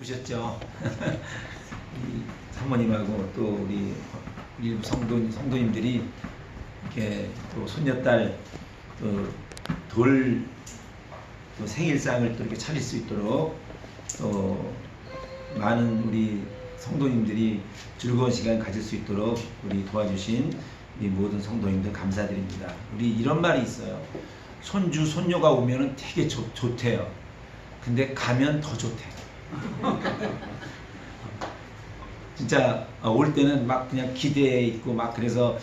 바쁘셨죠. 우리 사모님하고 또 우리 일부 성도 성도님들이 이렇게 또 손녀딸 또돌 또 생일상을 또 이렇게 차릴 수 있도록 또 많은 우리 성도님들이 즐거운 시간 가질 수 있도록 우리 도와주신 우리 모든 성도님들 감사드립니다. 우리 이런 말이 있어요. 손주 손녀가 오면은 되게 좋, 좋대요. 근데 가면 더 좋대요. 진짜 어, 올 때는 막 그냥 기대에 있고 막 그래서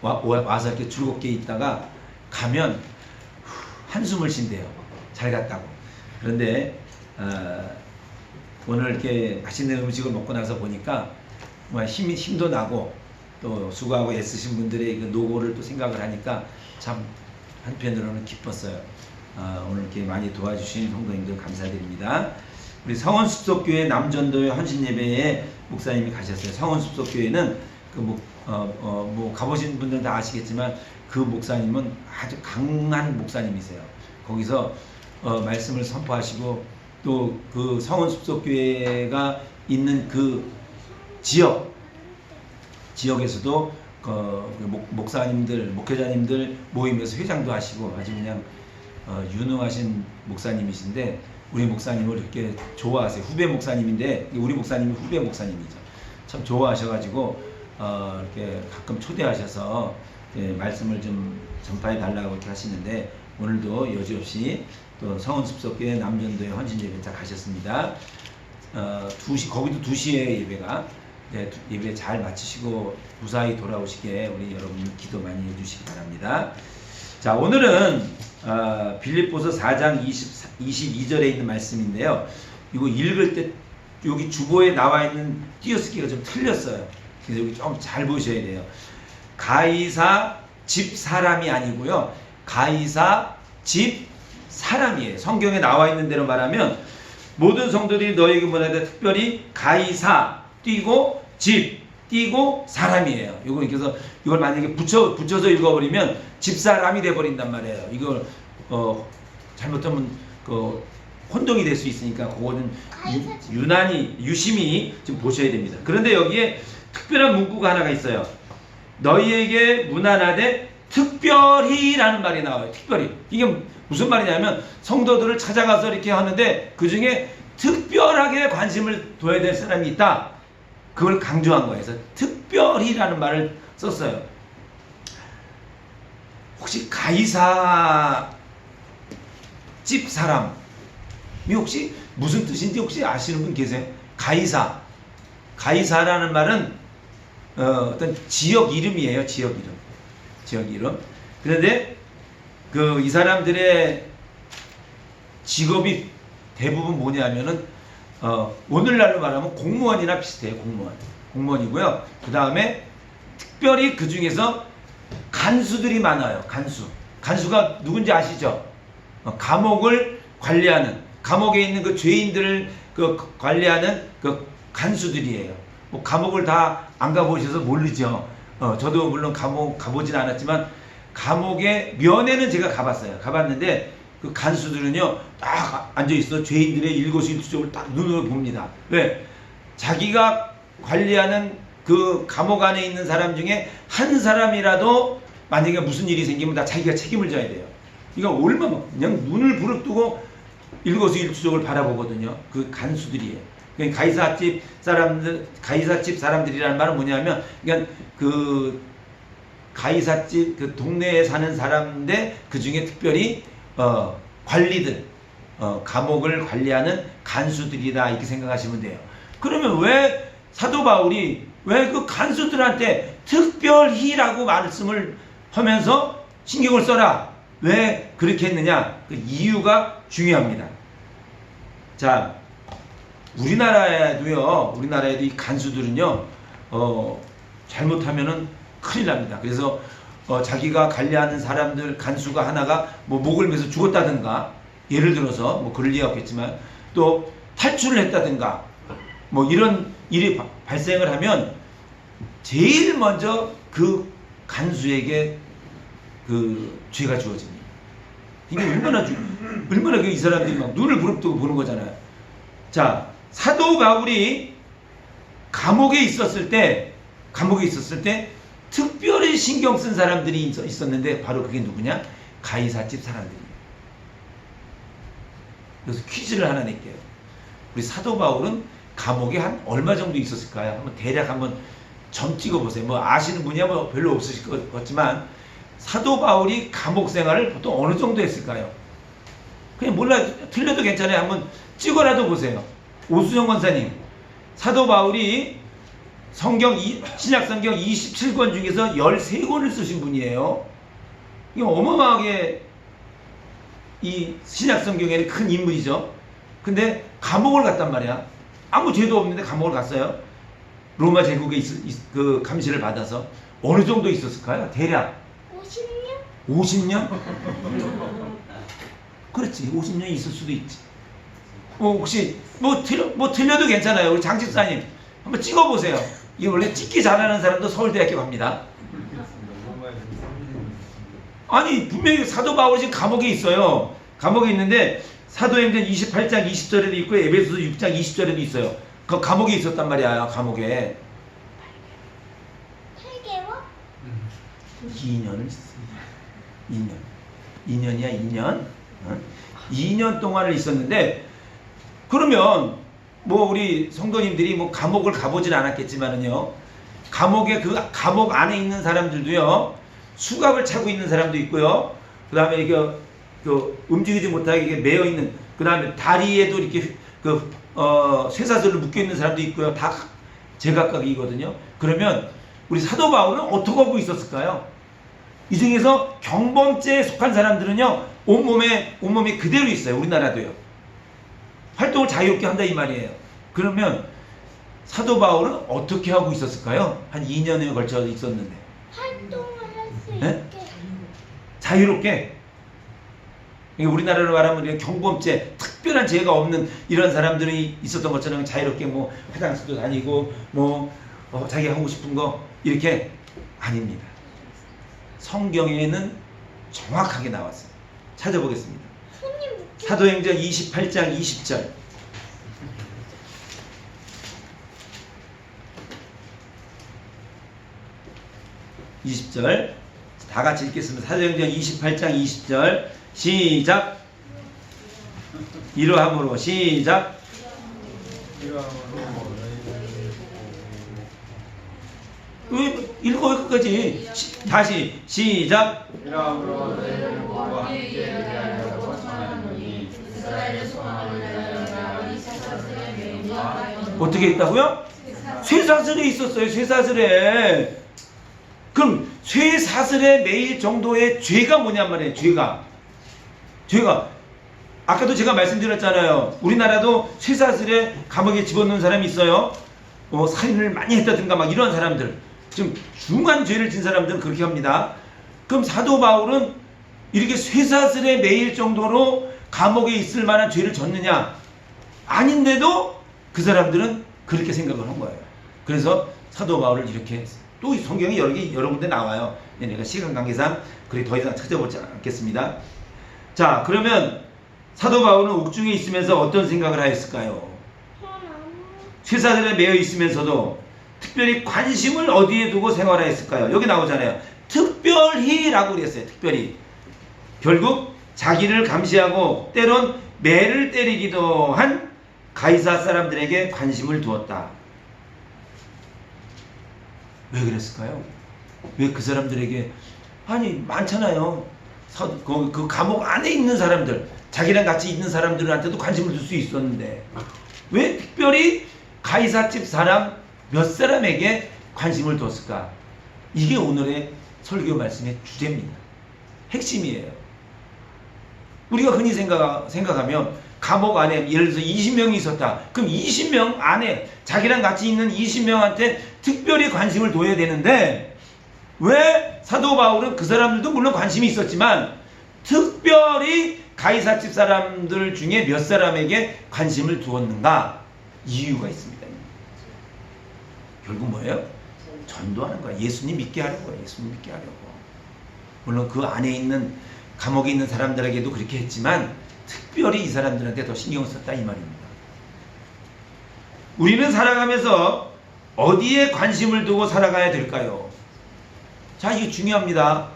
와, 와- 와서 이렇게 즐겁게 있다가 가면 후, 한숨을 쉰대요. 잘 갔다고. 그런데 어, 오늘 이렇게 맛있는 음식을 먹고 나서 보니까 정말 힘이 힘도 나고 또 수고하고 애쓰신 분들의 그 노고를 또 생각을 하니까 참 한편으로는 기뻤어요. 아, 오늘 이렇게 많이 도와주신 성도님들 감사드립니다. 우리 성원숲속교회 남전도의 헌신예배에 목사님이 가셨어요. 성원숲속교회는 그 목, 어, 어, 뭐 가보신 분들은 다 아시겠지만 그 목사님은 아주 강한 목사님이세요. 거기서 어, 말씀을 선포하시고 또 그 성원숲속교회가 있는 그 지역 지역에서도 그 목- 목사님들, 목회자님들 모임에서 회장도 하시고 아주 그냥 어, 유능하신 목사님이신데 우리 목사님을 이렇게 좋아하세요. 후배 목사님인데 우리 목사님이 후배 목사님이죠. 참 좋아하셔가지고 어, 이렇게 가끔 초대하셔서 예, 말씀을 좀 전파해 달라고 이렇게 하시는데 오늘도 여지없이 또 성원숲속교회 남전도에 헌신 예배자 가셨습니다. 어, 2시, 거기도 2시에 예배가 네, 두- 예배 잘 마치시고 무사히 돌아오시게 우리 여러분 기도 많이 해주시기 바랍니다. 자, 오늘은 어, 빌립보서 4장 20, 22절에 있는 말씀인데요. 이거 읽을 때 여기 주보에 나와 있는 띄어쓰기가 좀 틀렸어요. 그래서 여기 좀 잘 보셔야 돼요. 가이사 집 사람이 아니고요. 가이사 집 사람이에요. 성경에 나와 있는 대로 말하면 모든 성도들이 너에게 보내다 특별히 가이사 띄고 집 띄고 사람이에요. 이거 그래서 이걸 만약에 붙여 붙여서 읽어버리면 집 사람이 돼 버린단 말이에요. 이걸 어 잘못하면 그 혼동이 될 수 있으니까 그거는 유, 유난히 유심히 좀 보셔야 됩니다. 그런데 여기에 특별한 문구가 하나가 있어요. 너희에게 무난하되 특별히라는 말이 나와요. 특별히 이게 무슨 말이냐면 성도들을 찾아가서 이렇게 하는데 그 중에 특별하게 관심을 둬야 될 사람이 있다. 그걸 강조한 거예요. 그래서 특별히라는 말을 썼어요. 혹시 가이사 집 사람이 혹시 무슨 뜻인지 혹시 아시는 분 계세요? 가이사. 가이사라는 말은 어, 어떤 지역 이름이에요. 지역 이름. 지역 이름. 그런데 그 이 사람들의 직업이 대부분 뭐냐면은 어, 오늘날로 말하면 공무원이나 비슷해요. 공무원. 공무원이고요. 그 다음에 특별히 그 중에서 간수들이 많아요. 간수. 간수가 누군지 아시죠? 어, 감옥을 관리하는 감옥에 있는 그 죄인들을 그 관리하는 그 간수들이에요. 뭐 감옥을 다 안 가보셔서 모르죠. 어, 저도 물론 감옥 가보진 않았지만 감옥의 면회는 제가 가봤어요. 가봤는데 그 간수들은요 딱 앉아 있어 죄인들의 일거수일투족을 딱 눈으로 봅니다. 왜? 자기가 관리하는 그 감옥 안에 있는 사람 중에 한 사람이라도 만약에 무슨 일이 생기면 다 자기가 책임을 져야 돼요. 이거 얼마나 그냥 눈을 부릅뜨고 일거수일투족을 바라보거든요. 그 간수들이에요. 그러니까 가이사집 사람들, 가이사집 사람들이라는 말은 뭐냐면, 그러니까 그 가이사집 그 동네에 사는 사람인데 그 중에 특별히 어, 관리들, 어, 감옥을 관리하는 간수들이다 이렇게 생각하시면 돼요. 그러면 왜 사도 바울이 왜 그 간수들한테 특별히라고 말씀을 하면서 신경을 써라? 왜 그렇게 했느냐? 그 이유가 중요합니다. 자, 우리나라에도요, 우리나라에도 이 간수들은요, 어, 잘못하면은 큰일 납니다. 그래서 어, 자기가 관리하는 사람들 간수가 하나가 뭐 목을 매서 죽었다든가, 예를 들어서 뭐 그럴 리가 없겠지만 또 탈출을 했다든가, 뭐 이런 일이 바- 발생을 하면 제일 먼저 그 간수에게 그 죄가 주어집니다. 이게 얼마나 주, 얼마나 그이 사람들이 막 눈을 부릅뜨고 보는 거잖아요. 자, 사도 바울이 감옥에 있었을 때, 감옥에 있었을 때 특별히 신경 쓴 사람들이 있- 있었는데 바로 그게 누구냐? 가이사집 사람들이에요. 그래서 퀴즈를 하나 낼게요. 우리 사도 바울은 감옥에 한 얼마 정도 있었을까요? 한번 대략 한번 점 찍어 보세요. 뭐 아시는 분이야 뭐 별로 없으실 것 같지만 사도 바울이 감옥 생활을 보통 어느 정도 했을까요? 그냥 몰라 틀려도 괜찮아요. 한번 찍어라도 보세요. 오수정 권사님, 사도 바울이 성경 이- 신약 성경 27권 중에서 13권을 쓰신 분이에요. 이거 어마어마하게 이 신약 성경에는 큰 인물이죠. 근데 감옥을 갔단 말이야. 아무 죄도 없는데 감옥을 갔어요. 로마 제국의 그 감시를 받아서 어느 정도 있었을까요? 대략 50년? 50년? 그렇지 50년이 있을 수도 있지 뭐 혹시 뭐, 틀, 뭐 틀려도 괜찮아요 우리 장 집사님 한번 찍어보세요 이게 원래 찍기 잘하는 사람도 서울대학교 갑니다 아니 분명히 사도 바울이 지금 감옥에 있어요 감옥에 있는데 사도행전 28장 20절에도 있고 에베소서 6장 20절에도 있어요 그 감옥에 있었단 말이야 감옥에 8개월? 2년을 있습니다. 2년. 2년이야, 2년. 어? 2년 동안을 있었는데, 그러면, 뭐, 우리 성도님들이 뭐, 감옥을 가보진 않았겠지만은요, 감옥에, 그, 감옥 안에 있는 사람들도요, 수갑을 차고 있는 사람도 있고요, 그 다음에 이게, 그, 움직이지 못하게 매여 있는, 그 다음에 다리에도 이렇게, 그, 어, 쇠사슬로 묶여 있는 사람도 있고요, 다 제각각이거든요. 그러면, 우리 사도 바울은 어떻게 하고 있었을까요? 이 중에서 경범죄에 속한 사람들은요, 온몸에, 온몸이 그대로 있어요. 우리나라도요. 활동을 자유롭게 한다 이 말이에요. 그러면 사도 바울은 어떻게 하고 있었을까요? 한 2년에 걸쳐 있었는데. 활동을 할수 네? 있게 자유롭게. 우리나라로 말하면 경범죄, 특별한 죄가 없는 이런 사람들이 있었던 것처럼 자유롭게 뭐 화장실도 다니고 뭐 어, 자기 하고 싶은 거 이렇게 아닙니다. 성경에는 정확하게 나왔어요. 찾아보겠습니다. 사도행전 28장 20절. 이십 절. 다 같이 읽겠습니다. 사도행전 28장 20절. 시작. 이러함으로 시작. 왜 읽어요 끝까지. 시- 다시 시작. 어떻게 했다고요? 쇠사슬에 있었어요. 쇠사슬에. 그럼 쇠사슬에 매일 정도의 죄가 뭐냔 말이에요. 죄가. 죄가. 아까도 제가 말씀드렸잖아요. 우리나라도 쇠사슬에 감옥에 집어넣는 사람이 있어요. 뭐 살인을 많이 했다든가 막 이런 사람들. 좀 중한 죄를 진 사람들은 그렇게 합니다. 그럼 사도 바울은 이렇게 쇠사슬에 매일 정도로 감옥에 있을 만한 죄를 졌느냐? 아닌데도 그 사람들은 그렇게 생각을 한 거예요. 그래서 사도 바울을 이렇게. 또 성경에 여러 개 여러 군데 나와요. 네, 내가 시간 관계상 그래 더 이상 찾아보지 않겠습니다. 자, 그러면 사도 바울은 옥중에 있으면서 어떤 생각을 하였을까요? 쇠사슬에 매여 있으면서도 특별히 관심을 어디에 두고 생활하였을까요? 여기 나오잖아요. 특별히라고 그랬어요. 특별히. 결국 자기를 감시하고 때론 매를 때리기도 한 가이사 사람들에게 관심을 두었다. 왜 그랬을까요? 왜 그 사람들에게 아니 많잖아요. 서- 그, 그 감옥 안에 있는 사람들, 자기랑 같이 있는 사람들한테도 관심을 둘수 있었는데 왜 특별히 가이사 집 사람 몇 사람에게 관심을 뒀을까? 이게 오늘의 설교 말씀의 주제입니다. 핵심이에요. 우리가 흔히 생각, 생각하면 감옥 안에 예를 들어서 20명이 있었다. 그럼 20명 안에 자기랑 같이 있는 20명한테 특별히 관심을 둬야 되는데 왜 사도 바울은 그 사람들도 물론 관심이 있었지만 특별히 가이사집 사람들 중에 몇 사람에게 관심을 두었는가? 이유가 있습니다. 결국 뭐예요? 전도하는 거야. 예수님 믿게 하려고 예수님 믿게 하려고. 물론 그 안에 있는 감옥에 있는 사람들에게도 그렇게 했지만 특별히 이 사람들한테 더 신경을 썼다 이 말입니다. 우리는 살아가면서 어디에 관심을 두고 살아가야 될까요? 자, 이게 중요합니다.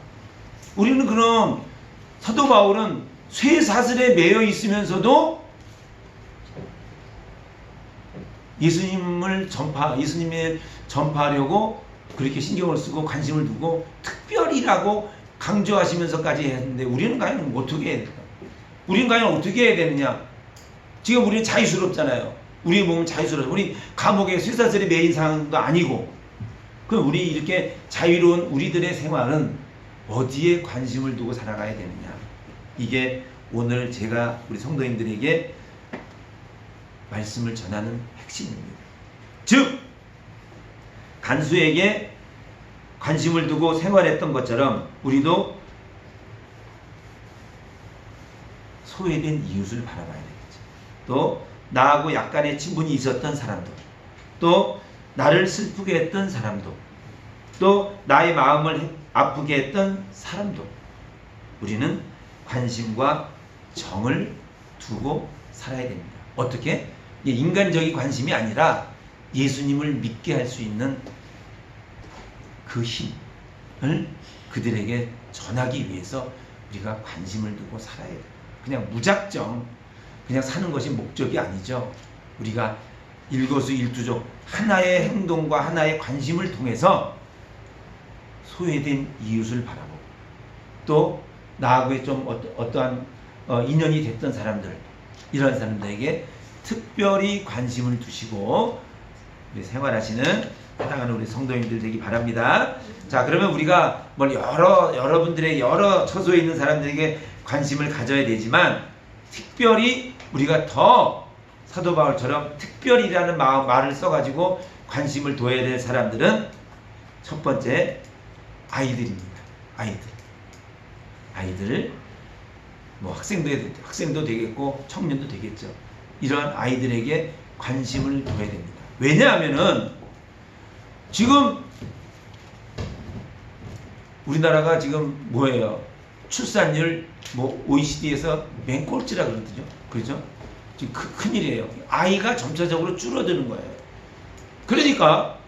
우리는 그럼 사도 바울은 쇠사슬에 매여 있으면서도 예수님을 전파, 예수님의 전파하려고 그렇게 신경을 쓰고 관심을 두고 특별히라고 강조하시면서까지 했는데 우리는 과연 어떻게 해야 될까? 우리는 과연 어떻게 해야 되느냐? 지금 우리는 자유스럽잖아요. 우리 몸은 자유스러워. 우리 감옥에 쇠사슬에 매인 상황도 아니고. 그럼 우리 이렇게 자유로운 우리들의 생활은 어디에 관심을 두고 살아가야 되느냐? 이게 오늘 제가 우리 성도님들에게 말씀을 전하는 핵심입니다. 즉, 간수에게 관심을 두고 생활했던 것처럼 우리도 소외된 이웃을 바라봐야 되겠죠. 또 나하고 약간의 친분이 있었던 사람도, 또 나를 슬프게 했던 사람도, 또 나의 마음을 해- 아프게 했던 사람도 우리는 관심과 정을 두고 살아야 됩니다. 어떻게? 인간적인 관심이 아니라 예수님을 믿게 할 수 있는 그 힘을 그들에게 전하기 위해서 우리가 관심을 두고 살아야 돼요. 그냥 무작정 그냥 사는 것이 목적이 아니죠. 우리가 일거수일투족 하나의 행동과 하나의 관심을 통해서 소외된 이웃을 바라보고 또 나하고의 좀 어떠, 어떠한 어, 인연이 됐던 사람들 이런 사람들에게 특별히 관심을 두시고 생활하시는 사랑하는 우리 성도님들 되기 바랍니다. 자, 그러면 우리가 뭘 여러 여러분들의 여러 처소에 있는 사람들에게 관심을 가져야 되지만 특별히 우리가 더 사도 바울처럼 특별이라는 마- 말을 써가지고 관심을 둬야 될 사람들은 첫 번째 아이들입니다. 아이들. 아이들 뭐 학생도 되- 학생도 되겠고 청년도 되겠죠. 이런 아이들에게 관심을 둬야 됩니다. 왜냐하면은 지금 우리나라가 지금 뭐예요? 출산율 뭐 OECD에서 맨 꼴찌라 그러거든요. 그렇죠? 지금 큰, 큰일이에요. 아이가 점차적으로 줄어드는 거예요. 그러니까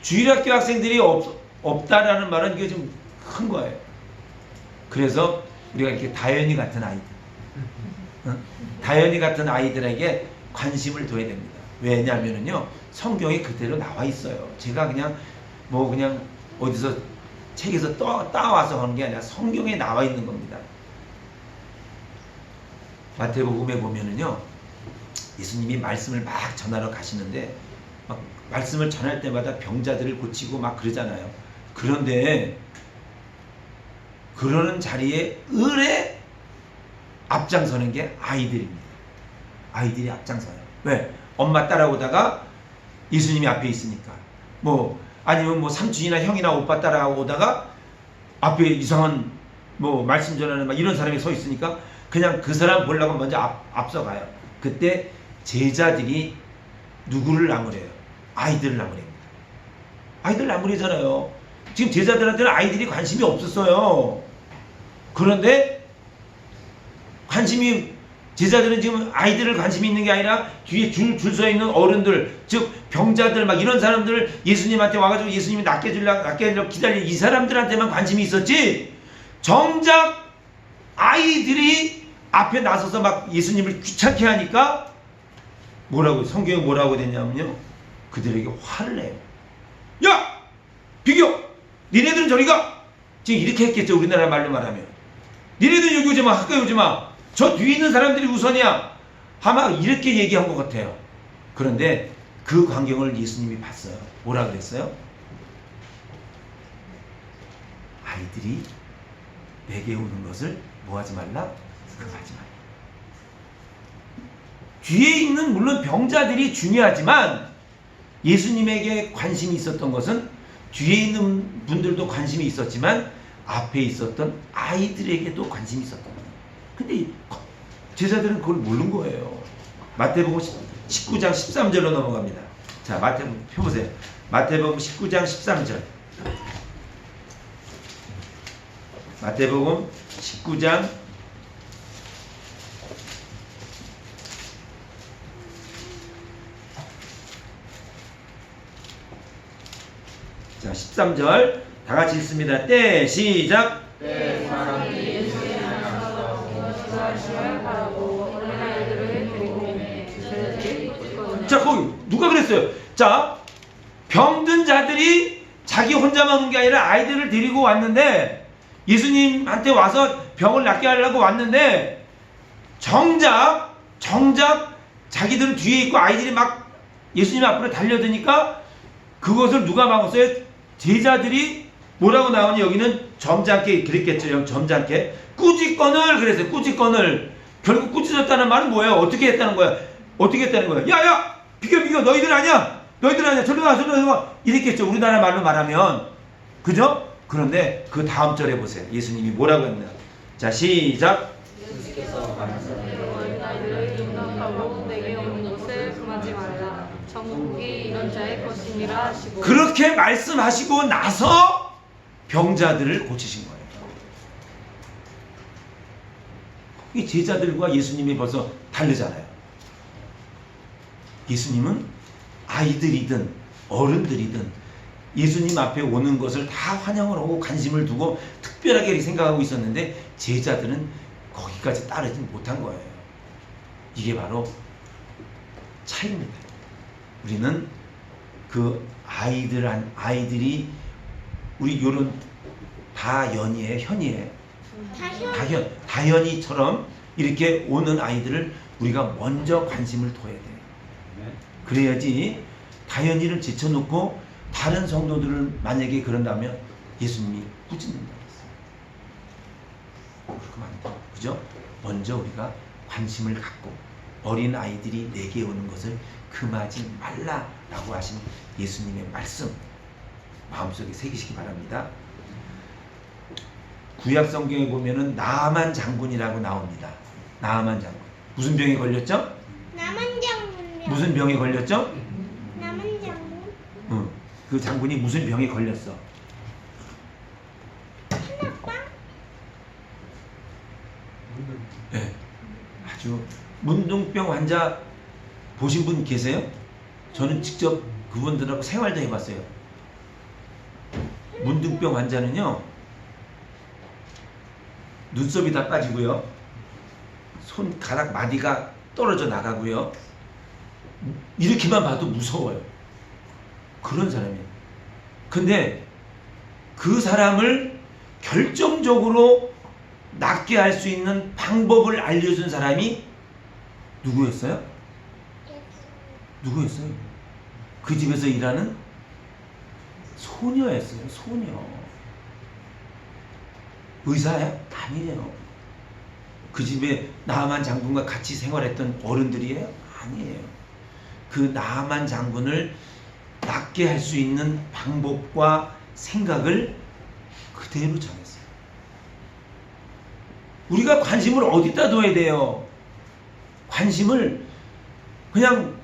주일학교 학생들이 없, 없다라는 말은 이게 좀 큰 거예요. 그래서 우리가 이렇게 다현이 같은 아이 다현이 같은 아이들에게 관심을 둬야 됩니다. 왜냐하면은요 성경에 그대로 나와 있어요. 제가 그냥 뭐 그냥 어디서 책에서 떠, 따와서 하는 게 아니라 성경에 나와 있는 겁니다. 마태복음에 보면은요 예수님이 말씀을 막 전하러 가시는데 막 말씀을 전할 때마다 병자들을 고치고 막 그러잖아요. 그런데 그러는 자리에 을에 앞장서는 게 아이들입니다. 아이들이 앞장서요. 왜? 엄마 따라오다가 예수님이 앞에 있으니까. 뭐 아니면 뭐 삼촌이나 형이나 오빠 따라오다가 앞에 이상한 뭐 말씀 전하는 막 이런 사람이 서 있으니까 그냥 그 사람 보려고 먼저 앞, 앞서가요. 그때 제자들이 누구를 나무래요? 아이들을 나무랍니다. 아이들 나무래잖아요. 지금 제자들한테는 아이들이 관심이 없었어요. 그런데 관심이 제자들은 지금 아이들을 관심이 있는 게 아니라 뒤에 줄 줄 서 있는 어른들 즉 병자들 막 이런 사람들을 예수님한테 와가지고 예수님이 낫게 해주려고 낫게 해주려고 기다리는 이 사람들한테만 관심이 있었지. 정작 아이들이 앞에 나서서 막 예수님을 귀찮게 하니까 뭐라고 성경에 뭐라고 됐냐면요. 그들에게 화를 내요. 야! 비교! 니네들은 저리 가! 지금 이렇게 했겠죠 우리나라 말로 말하면. 니네들 여기 오지 마 가까이 오지 마 저 뒤에 있는 사람들이 우선이야. 아마 이렇게 얘기한 것 같아요. 그런데 그 광경을 예수님이 봤어요. 뭐라 그랬어요? 아이들이 내게 오는 것을 뭐하지 말라? 생각하지 말라. 뒤에 있는 물론 병자들이 중요하지만 예수님에게 관심이 있었던 것은 뒤에 있는 분들도 관심이 있었지만 앞에 있었던 아이들에게도 관심이 있었던 거예요. 근데 제자들은 그걸 모르는 거예요. 마태복음 19장 13절로 넘어갑니다. 자, 마태복음 펴보세요. 마태복음 19장 13절. 마태복음 19장 자, 13절 다 같이 읽습니다. 때 시작. 네. 누가 그랬어요? 자, 병든 자들이 자기 혼자만 온 게 아니라 아이들을 데리고 왔는데 예수님한테 와서 병을 낫게 하려고 왔는데 정작 정작 자기들은 뒤에 있고 아이들이 막 예수님 앞으로 달려드니까 그것을 누가 막았어요? 제자들이 뭐라고 나오니 여기는 점잖게 그랬겠죠. 점잖게 꾸짖건을 그랬어요. 꾸짖건을 결국 꾸짖었다는 말은 뭐예요? 어떻게 했다는 거야? 어떻게 했다는 거야? 야야 비켜 비켜 너희들 아니야 너희들 아니야 저리 와 저리 와 이랬겠죠. 우리나라 말로 말하면 그죠? 그런데 그 다음 절에 보세요. 예수님이 뭐라고 했나? 자 시작. 그렇게 말씀하시고 나서 병자들을 고치신 거예요. 이 제자들과 예수님이 벌써 다르잖아요. 예수님은 아이들이든 어른들이든 예수님 앞에 오는 것을 다 환영을 하고 관심을 두고 특별하게 생각하고 있었는데 제자들은 거기까지 따르지 못한 거예요. 이게 바로 차이입니다. 우리는 그 아이들 한 아이들이 우리 요런 다연이에 현이에 다현 다현이처럼 이렇게 오는 아이들을 우리가 먼저 관심을 둬야 돼요. 그래야지 다현이를 제쳐놓고 다른 성도들을 만약에 그런다면 예수님이 했어요. 그러면 안 돼요. 그죠? 먼저 우리가 관심을 갖고 어린 아이들이 내게 오는 것을 금하지 말라라고 하신 예수님의 말씀 마음속에 새기시기 바랍니다. 구약 성경에 보면은 나만 장군이라고 나옵니다. 나만 장군. 무슨 병에 걸렸죠? 무슨 병에 걸렸죠? 남한 장군. 응. 그 장군이 무슨 병에 걸렸어? 하나빵. 네. 아주 문둥병 환자 보신 분 계세요? 저는 직접 그분들하고 생활도 해봤어요. 문둥병 환자는요, 눈썹이 다 빠지고요, 손가락 마디가 떨어져 나가고요, 이렇게만 봐도 무서워요. 그런 사람이에요. 근데 그 사람을 결정적으로 낫게 할 수 있는 방법을 알려준 사람이 누구였어요? 누구였어요? 그 집에서 일하는 소녀였어요. 소녀. 의사야? 아니에요. 그 집에 나만 장군과 같이 생활했던 어른들이에요? 아니에요. 그 나만 장군을 낫게 할 수 있는 방법과 생각을 그대로 정했어요. 우리가 관심을 어디다 둬야 돼요? 관심을 그냥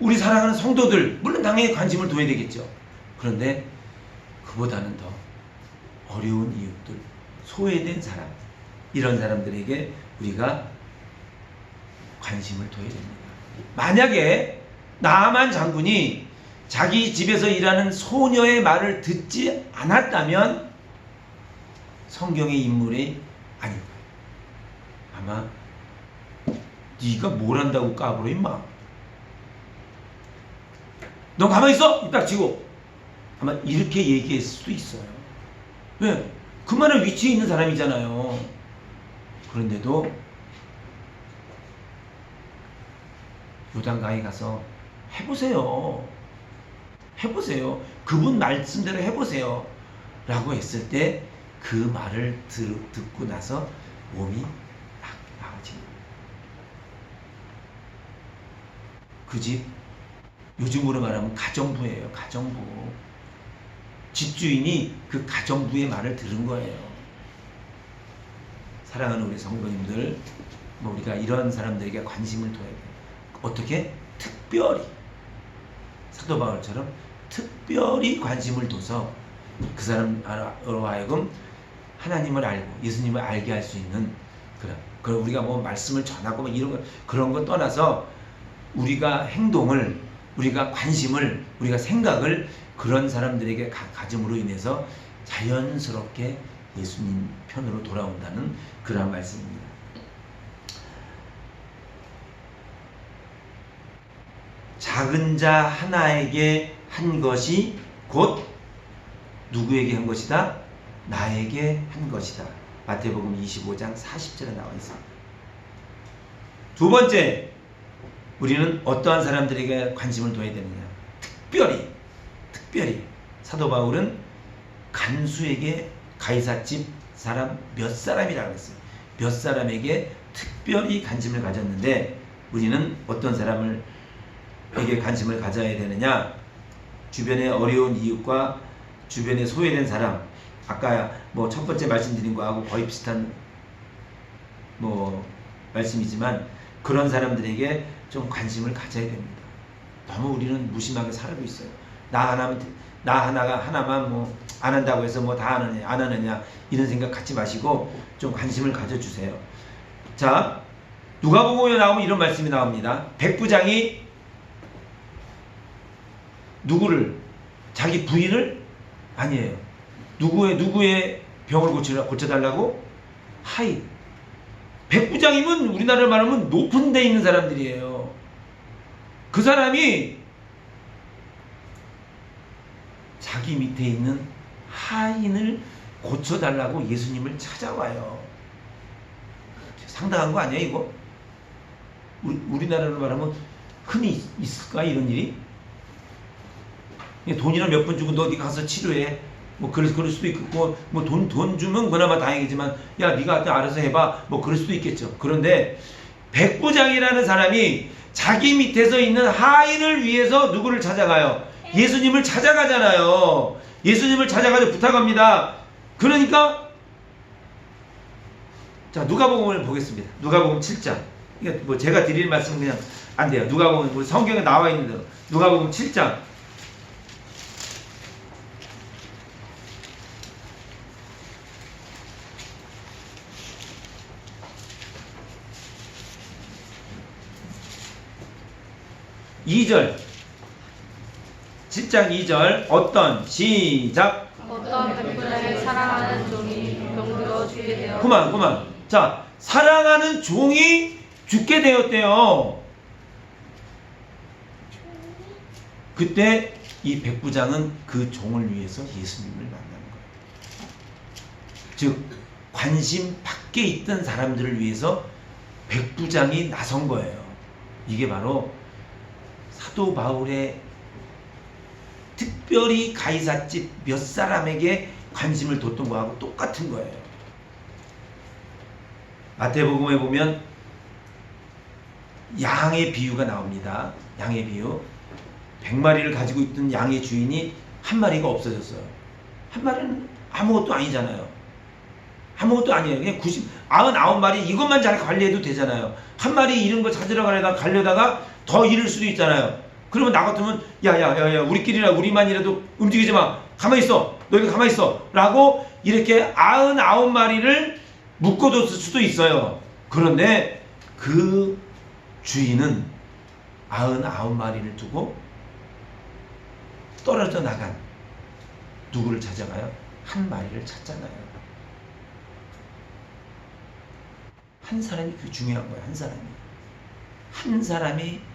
우리 사랑하는 성도들 물론 당연히 관심을 둬야 되겠죠. 그런데 그보다는 더 어려운 이웃들, 소외된 사람 이런 사람들에게 우리가 관심을 둬야 됩니다. 만약에 나만 장군이 자기 집에서 일하는 소녀의 말을 듣지 않았다면 성경의 인물이 아닐 거예요. 아마 네가 뭘 한다고 까불어 임마. 너 가만히 있어 이딱 치고 아마 이렇게 얘기했을 수도 있어요. 왜? 그만한 위치에 있는 사람이잖아요. 그런데도 요단강에 가서 해보세요. 해보세요. 그분 말씀대로 해보세요. 라고 했을 때 그 말을 들, 듣고 나서 몸이 막 나아집니다. 그 집, 요즘으로 말하면 가정부예요. 가정부. 집주인이 그 가정부의 말을 들은 거예요. 사랑하는 우리 성도님들, 뭐 우리가 이런 사람들에게 관심을 둬야 돼요. 어떻게? 특별히. 사도 바울처럼 특별히 관심을 둬서 그 사람으로 하여금 하나님을 알고 예수님을 알게 할 수 있는 그런 그런 우리가 뭐 말씀을 전하고 뭐 이런 거 그런 거 떠나서 우리가 행동을 우리가 관심을 우리가 생각을 그런 사람들에게 가, 가짐으로 인해서 자연스럽게 예수님 편으로 돌아온다는 그런 말씀입니다. 작은 자 하나에게 한 것이 곧 누구에게 한 것이다? 나에게 한 것이다. 마태복음 25장 40절에 나와 있습니다. 두 번째, 우리는 어떠한 사람들에게 관심을 둬야 되느냐? 특별히, 특별히 사도 바울은 간수에게 가이사집 사람 몇 사람이라고 했어요. 몇 사람에게 특별히 관심을 가졌는데 우리는 어떤 사람을 에게 관심을 가져야 되느냐? 주변에 어려운 이웃과 주변에 소외된 사람, 아까 뭐 첫 번째 말씀드린 거하고 거의 비슷한 뭐 말씀이지만 그런 사람들에게 좀 관심을 가져야 됩니다. 너무 우리는 무심하게 살고 있어요. 나 하나면 나 하나가 하나만 뭐 안 한다고 해서 뭐 다 하느냐 안 하느냐 이런 생각 갖지 마시고 좀 관심을 가져주세요. 자 누가복음에 나오면 이런 말씀이 나옵니다. 백부장이 누구를 자기 부인을 아니에요. 누구의 누구의 병을 고쳐 고쳐달라고 하이 백부장이면 우리나라로 말하면 높은 데 있는 사람들이에요. 그 사람이 자기 밑에 있는 하인을 고쳐달라고 예수님을 찾아와요. 상당한 거 아니야 이거? 우리, 우리나라로 말하면 흔히 있을까 이런 일이? 돈이나 몇 번 주고 너 어디 가서 치료해. 뭐 그럴 그럴 수도 있고 뭐 돈 돈 주면 그나마 다행이지만 야 네가 알아서 해봐 뭐 그럴 수도 있겠죠. 그런데 백부장이라는 사람이 자기 밑에서 있는 하인을 위해서 누구를 찾아가요? 예수님을 찾아가잖아요. 예수님을 찾아가서 부탁합니다. 그러니까 자 누가복음을 보겠습니다. 누가복음 7장. 이게 뭐 제가 드릴 말씀은 그냥 안 돼요. 누가복음 우리 성경에 나와 있는 대로 누가복음 7장. 이절. 7장 2절 어떤 시작. 어떤 백분을 사랑하는 종이 병들어 죽게 되어 그만 그만. 자 사랑하는 종이 죽게 되었대요. 그때 이 백부장은 그 종을 위해서 예수님을 만나는 거예요. 즉 관심 밖에 있던 사람들을 위해서 백부장이 나선 거예요. 이게 바로 사도 바울의 특별히 가이사집 몇 사람에게 관심을 뒀던 거하고 똑같은 거예요. 마태복음에 보면 양의 비유가 나옵니다. 양의 비유. 100마리를 가지고 있던 양의 주인이 한 마리가 없어졌어요. 한 마리는 아무것도 아니잖아요. 아무것도 아니에요. 그냥 90, 99마리 이것만 잘 관리해도 되잖아요. 한 마리 잃은 거 찾으러 가려다가 더 잃을 수도 있잖아요. 그러면 나 같으면 야야야야 우리끼리나 우리만이라도 움직이지 마. 가만히 있어. 너희 가만히 있어. 라고 이렇게 99마리를 묶어뒀을 수도 있어요. 그런데 그 주인은 99마리를 두고 떨어져 나간 누구를 찾아가요? 한 마리를 찾잖아요. 한 사람이 그 중요한 거예요. 한 사람이. 한 사람이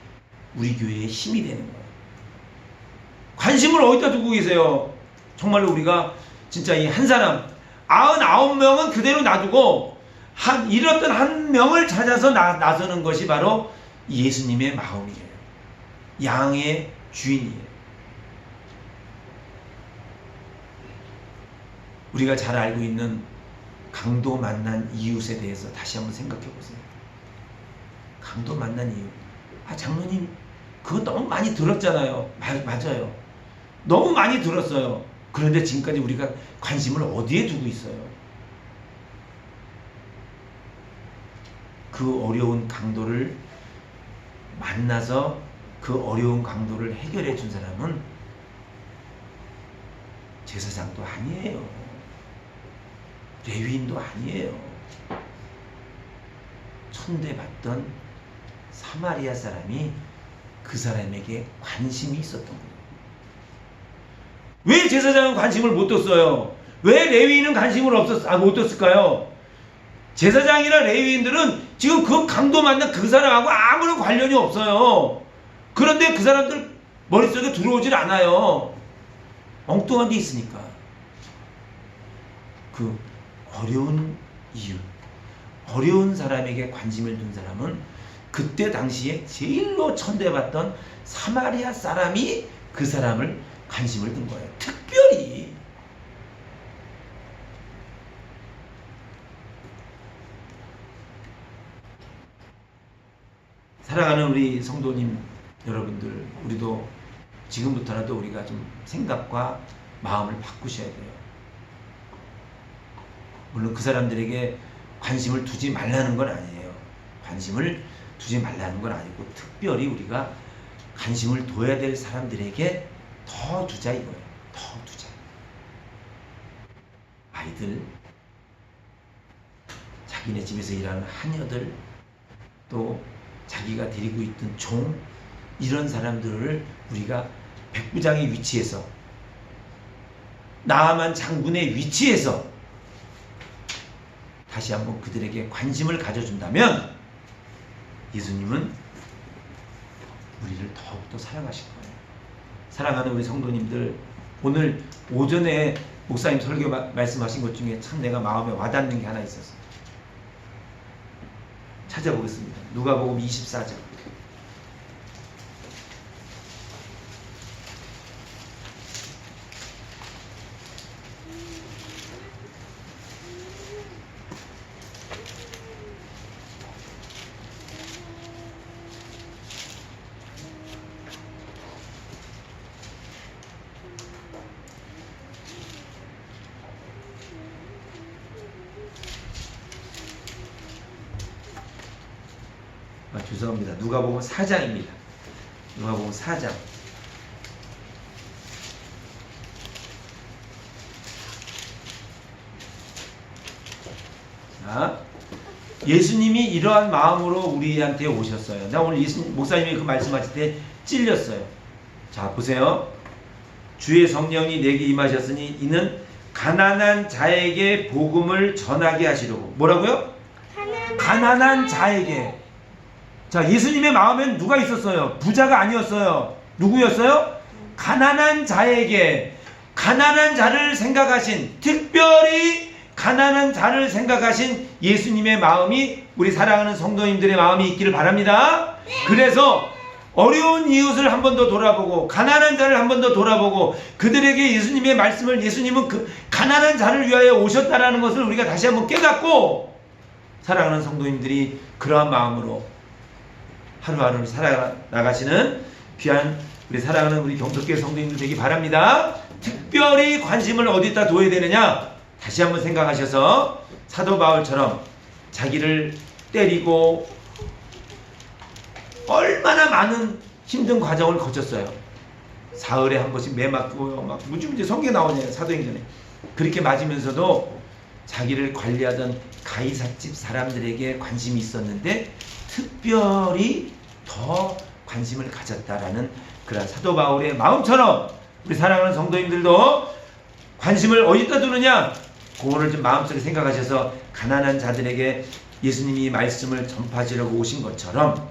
우리 교회의 힘이 되는 거예요. 관심을 어디다 두고 계세요? 정말로 우리가 진짜 이 한 사람, 99명은 그대로 놔두고 한 잃었던 한 명을 찾아서 나, 나서는 것이 바로 예수님의 마음이에요. 양의 주인이에요. 우리가 잘 알고 있는 강도 만난 이웃에 대해서 다시 한번 생각해 보세요. 강도 만난 이웃. 아, 장로님, 그거 너무 많이 들었잖아요. 마, 맞아요. 너무 많이 들었어요. 그런데 지금까지 우리가 관심을 어디에 두고 있어요? 그 어려운 강도를 만나서 그 어려운 강도를 해결해 준 사람은 제사장도 아니에요. 레위인도 아니에요. 천대받던 사마리아 사람이 그 사람에게 관심이 있었던 거예요. 왜 제사장은 관심을 못 뒀어요? 왜 레위인은 관심을 없었, 아, 못 뒀을까요? 제사장이나 레위인들은 지금 그 강도 만난 그 사람하고 아무런 관련이 없어요. 그런데 그 사람들 머릿속에 들어오질 않아요. 엉뚱한 데 있으니까. 그 어려운 이유, 어려운 사람에게 관심을 둔 사람은 그때 당시에 제일로 천대받던 사마리아 사람이 그 사람을 관심을 둔 거예요. 특별히. 사랑하는 우리 성도님 여러분들, 우리도 지금부터라도 우리가 좀 생각과 마음을 바꾸셔야 돼요. 물론 그 사람들에게 관심을 두지 말라는 건 아니에요. 관심을 두지 말라는 건 아니고 특별히 우리가 관심을 둬야 될 사람들에게 더 두자 이거예요. 더 두자. 아이들, 자기네 집에서 일하는 하녀들, 또 자기가 데리고 있던 종, 이런 사람들을 우리가 백부장의 위치에서 나아만 장군의 위치에서 다시 한번 그들에게 관심을 가져준다면 예수님은 우리를 더욱더 사랑하실 거예요. 사랑하는 우리 성도님들, 오늘 오전에 목사님 설교 마- 말씀하신 것 중에 참 내가 마음에 와닿는 게 하나 있었어요. 찾아보겠습니다. 누가복음 24장. 아, 죄송합니다. 누가복음 4장입니다. 누가복음 4장. 자, 예수님이 이러한 마음으로 우리한테 오셨어요. 나 오늘 예수 목사님이 그 말씀하실 때 찔렸어요. 자, 보세요. 주의 성령이 내게 임하셨으니 이는 가난한 자에게 복음을 전하게 하시려고. 뭐라고요? 가난한 자에게. 자, 예수님의 마음엔 누가 있었어요? 부자가 아니었어요. 누구였어요? 가난한 자에게. 가난한 자를 생각하신, 특별히 가난한 자를 생각하신 예수님의 마음이 우리 사랑하는 성도님들의 마음이 있기를 바랍니다. 그래서 어려운 이웃을 한 번 더 돌아보고 가난한 자를 한 번 더 돌아보고 그들에게 예수님의 말씀을 예수님은 그 가난한 자를 위하여 오셨다라는 것을 우리가 다시 한번 깨닫고 사랑하는 성도님들이 그러한 마음으로 하루하루를 살아나가시는 귀한 우리 사랑하는 우리 경덕계 성도님들 되기 바랍니다. 특별히 관심을 어디다 둬야 되느냐? 다시 한번 생각하셔서 사도 바울처럼 자기를 때리고 얼마나 많은 힘든 과정을 거쳤어요. 사흘에 한 번씩 매 맞고 막 무지무지 성경 나오네요 사도행전에 그렇게 맞으면서도 자기를 관리하던 가이사집 사람들에게 관심이 있었는데 특별히 더 관심을 가졌다라는 그런 사도 바울의 마음처럼 우리 사랑하는 성도님들도 관심을 어디다 두느냐 그거를 좀 마음속에 생각하셔서 가난한 자들에게 예수님이 말씀을 전파하시려고 오신 것처럼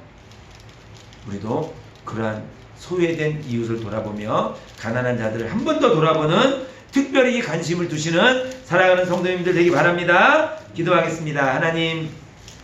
우리도 그러한 소외된 이웃을 돌아보며 가난한 자들을 한 번 더 돌아보는 특별히 관심을 두시는 사랑하는 성도님들 되기 바랍니다. 기도하겠습니다. 하나님